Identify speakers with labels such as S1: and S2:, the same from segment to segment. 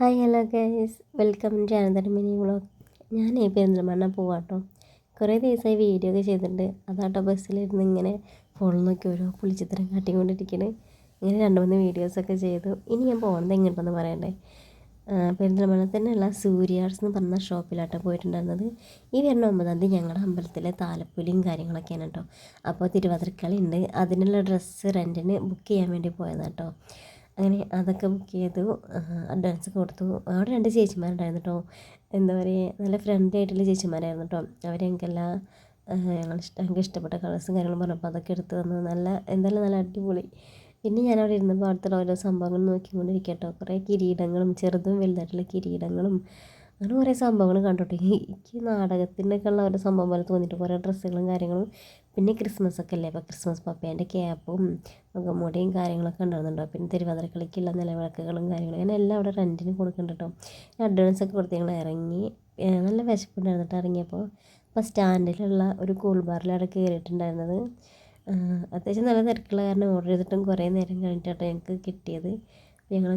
S1: Hi hello guys. Welcome to another mini vlog. ഞാൻ ഈ പെരിന്തൽമണ്ണ പോവാട്ടോ. കുറേ ദിവസമായി വീഡിയോ ഒക്കെ ചെയ്തിട്ടുണ്ട്. അതാട്ടോ ബസ്സിലിരുന്ന് ഇങ്ങനെ ഫോണിൽ നോക്കി ഓരോ പുളിച്ചിത്രം കാട്ടിക്കൊണ്ടിരിക്കണേ. ഇങ്ങനെ രണ്ട് മൂന്ന് വീഡിയോസൊക്കെ ചെയ്തു. ഇനി ഞാൻ പോകുന്നത് എങ്ങോട്ടെന്ന് പറയണ്ടേ? പെരിന്തൽമണ്ണ തന്നെയുള്ള സൂര്യാർട്സ് എന്ന് പറഞ്ഞ ഷോപ്പിലാട്ടോ പോയിട്ടുണ്ടായിരുന്നത്. ഈ വരുന്ന ഒമ്പതാം തീയതി ഞങ്ങളുടെ അമ്പലത്തിലെ താലപ്പൊലിയും കാര്യങ്ങളൊക്കെയാണ് കേട്ടോ. അപ്പോൾ തിരുവാതിരക്കളി ഉണ്ട്. അതിനുള്ള ഡ്രസ്സ് റെന്റിന് ബുക്ക് ചെയ്യാൻ വേണ്ടി പോയതാട്ടോ. അങ്ങനെ അതൊക്കെ ബുക്ക് ചെയ്തു. അഡ്വാൻസ് കൊടുത്തു. അവിടെ രണ്ട് ചേച്ചിമാരുണ്ടായിരുന്നു കേട്ടോ എന്താ പറയുക നല്ല ഫ്രണ്ട്ലി ആയിട്ടുള്ള ചേച്ചിമാരായിരുന്നു കേട്ടോ അവർ ഞങ്ങൾക്കെല്ലാം ഞങ്ങൾ ഞങ്ങൾക്ക് ഇഷ്ടപ്പെട്ട കളേഴ്സും കാര്യങ്ങളും പറഞ്ഞപ്പോൾ അതൊക്കെ എടുത്ത് തന്നു. നല്ല എന്തായാലും നല്ല അടിപൊളി. പിന്നെ ഞാൻ അവിടെ ഇരുന്നപ്പോൾ അവിടുത്തെ ഓരോ സംഭവങ്ങൾ നോക്കിക്കൊണ്ടിരിക്കട്ടോ കേട്ടോ കുറേ കിരീടങ്ങളും ചെറുതും വലുതായിട്ടുള്ള കിരീടങ്ങളും അങ്ങനെ കുറേ സംഭവങ്ങൾ കണ്ടോട്ടെ എനിക്ക് നാടകത്തിനൊക്കെ ഉള്ള ഒരു സംഭവം പോലെ തോന്നിയിട്ട് കുറേ ഡ്രസ്സുകളും കാര്യങ്ങളും പിന്നെ ക്രിസ്മസ് ഒക്കെ അല്ലേ അപ്പോൾ ക്രിസ്മസ് പപ്പേന്റെ ക്യാപ്പും മുഖംമൂടിയും കാര്യങ്ങളൊക്കെ ഉണ്ടായിരുന്നുണ്ടോ? പിന്നെ തിരുവാതിരക്കളിക്കുള്ള നിലവിളക്കുകളും കാര്യങ്ങളും അങ്ങനെ എല്ലാം അവിടെ റെന്റിന് കൊടുക്കുന്നുണ്ട് കേട്ടോ. അഡ്വാൻസ് ഒക്കെ കൊടുത്ത് ഞങ്ങൾ ഇറങ്ങി നല്ല വിശപ്പുണ്ടായിരുന്നിട്ട് ഇറങ്ങിയപ്പോൾ അപ്പോൾ സ്റ്റാൻഡിലുള്ള ഒരു കൂൾ ബാറിലാണ് കയറിയിട്ടുണ്ടായിരുന്നത്. അത്യാവശ്യം നല്ല തിരക്കുള്ള കാരണം ഓർഡർ ചെയ്തിട്ടും കുറേ നേരം കഴിഞ്ഞിട്ടാണ് ഞങ്ങൾക്ക് കിട്ടിയത്. ഞങ്ങൾ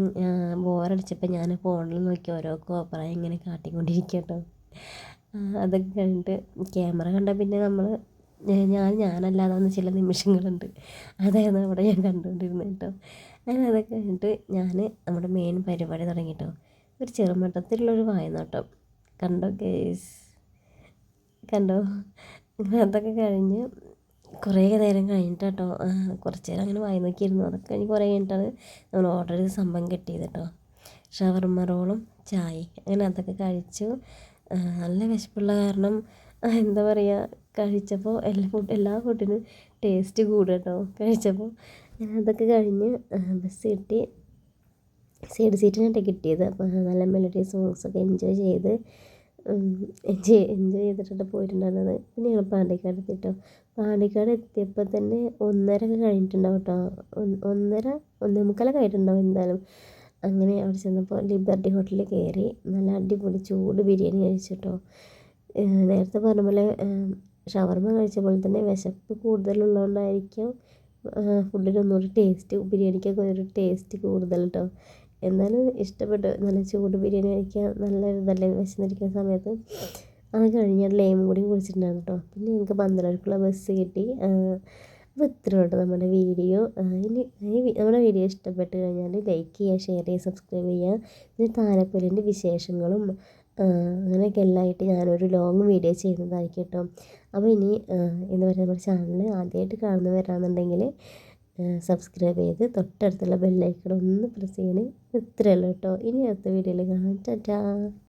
S1: ബോറടിച്ചപ്പോൾ ഞാൻ ഫോണിൽ നോക്കി ഓരോ കോപ്രായം ഇങ്ങനെ കാട്ടിക്കൊണ്ടിരിക്കുക കേട്ടോ അതൊക്കെ കണ്ടിട്ട് ക്യാമറ കണ്ടാൽ പിന്നെ നമ്മൾ ഞാൻ ഞാനല്ലാതെ വന്ന ചില നിമിഷങ്ങളുണ്ട്. അതായിരുന്നു അവിടെ ഞാൻ കണ്ടുകൊണ്ടിരുന്നത് കേട്ടോ അങ്ങനെ അതൊക്കെ കഴിഞ്ഞിട്ട് ഞാൻ നമ്മുടെ മെയിൻ പരിപാടി തുടങ്ങി കേട്ടോ ഒരു ചെറുമട്ടത്തിലുള്ളൊരു വായനോട്ടം. കണ്ടോ കേസ് കണ്ടോ? അതൊക്കെ കഴിഞ്ഞ് കുറേ നേരം കഴിഞ്ഞിട്ടാട്ടോ കുറച്ച് നേരം അങ്ങനെ വായി നോക്കിയിരുന്നു. അതൊക്കെ കഴിഞ്ഞ് കുറേ കഴിഞ്ഞിട്ടാണ് നമ്മൾ ഓർഡർ ചെയ്ത സംഭവം കിട്ടിയത് കേട്ടോ ഷവർമ റോളും ചായ അങ്ങനെ അതൊക്കെ കഴിച്ചു. നല്ല വിശപ്പുള്ള കാരണം എന്താ പറയുക കഴിച്ചപ്പോൾ എല്ലാ ഫുഡ് എല്ലാ ഫുഡിനും ടേസ്റ്റ് കൂടും കേട്ടോ കഴിച്ചപ്പോൾ അങ്ങനെ അതൊക്കെ കഴിഞ്ഞ് ബസ് കിട്ടി. സൈഡ് സീറ്റിനായിട്ട് കിട്ടിയത്. അപ്പോൾ നല്ല മെലഡി സോങ്സൊക്കെ എൻജോയ് ചെയ്ത് എൻജോയ് എൻജോയ് ചെയ്തിട്ടാണ് പോയിട്ടുണ്ടായിരുന്നത്. പിന്നെ ഞങ്ങൾ പാണ്ടിക്കാട് എത്തിയിട്ടോ പാണ്ടിക്കാട് എത്തിയപ്പോൾ തന്നെ ഒന്നര ഒക്കെ കഴിഞ്ഞിട്ടുണ്ടാവും കേട്ടോ ഒന്നര ഒന്നേ മുക്കാലൊക്കെ ആയിട്ടുണ്ടാവും എന്തായാലും. അങ്ങനെ അവിടെ ചെന്നപ്പോൾ ലിബർട്ടി ഹോട്ടലിൽ കയറി നല്ല അടിപൊളി ചൂട് ബിരിയാണി കഴിച്ചു കേട്ടോ നേരത്തെ പറഞ്ഞ പോലെ ഷവർമ്മ കഴിച്ച പോലെ തന്നെ വിശപ്പ് കൂടുതലുള്ളതുകൊണ്ടായിരിക്കും ഫുഡിന് ഒന്നുകൂടി ടേസ്റ്റ് ബിരിയാണിക്കൊക്കെ ഒരു ടേസ്റ്റ് കൂടുതൽ കേട്ടോ എന്നാലും ഇഷ്ടപ്പെട്ടു നല്ല ചൂട് ബിരിയാണി കഴിക്കാൻ നല്ല ഇതല്ലേ വിശന്നിരിക്കുന്ന സമയത്ത് അത് കഴിഞ്ഞ് ലേമും കൂടി കുടിച്ചിട്ടുണ്ടായിരുന്നു കേട്ടോ പിന്നെ ഞങ്ങൾക്ക് പന്തലൂർക്കുള്ള ബസ് കിട്ടി. അപ്പോൾ ഇത്രയേ ഉള്ളൂ നമ്മുടെ വീഡിയോ ഇനി നമ്മുടെ വീഡിയോ ഇഷ്ടപ്പെട്ട് കഴിഞ്ഞാൽ ലൈക്ക് ചെയ്യുക ഷെയർ ചെയ്യുക സബ്സ്ക്രൈബ് ചെയ്യുക. പിന്നെ താരപ്പൊലിന്റെ വിശേഷങ്ങളും അങ്ങനെയൊക്കെ എല്ലാമായിട്ട് ഞാനൊരു ലോങ് വീഡിയോ ചെയ്യുന്നതായിരിക്കും കേട്ടോ അപ്പോൾ ഇനി എന്താ പറയുക നമ്മുടെ ചാനൽ ആദ്യമായിട്ട് കാണുന്നവരാണെന്നുണ്ടെങ്കിൽ സബ്സ്ക്രൈബ് ചെയ്ത് തൊട്ടടുത്തുള്ള ബെല്ലൈക്കൺ ഒന്ന് പ്രസ് ചെയ്യണേ. ഇത്രയേ കേട്ടോ ഇനി അടുത്ത വീഡിയോയിൽ കാണാം. ടാറ്റാ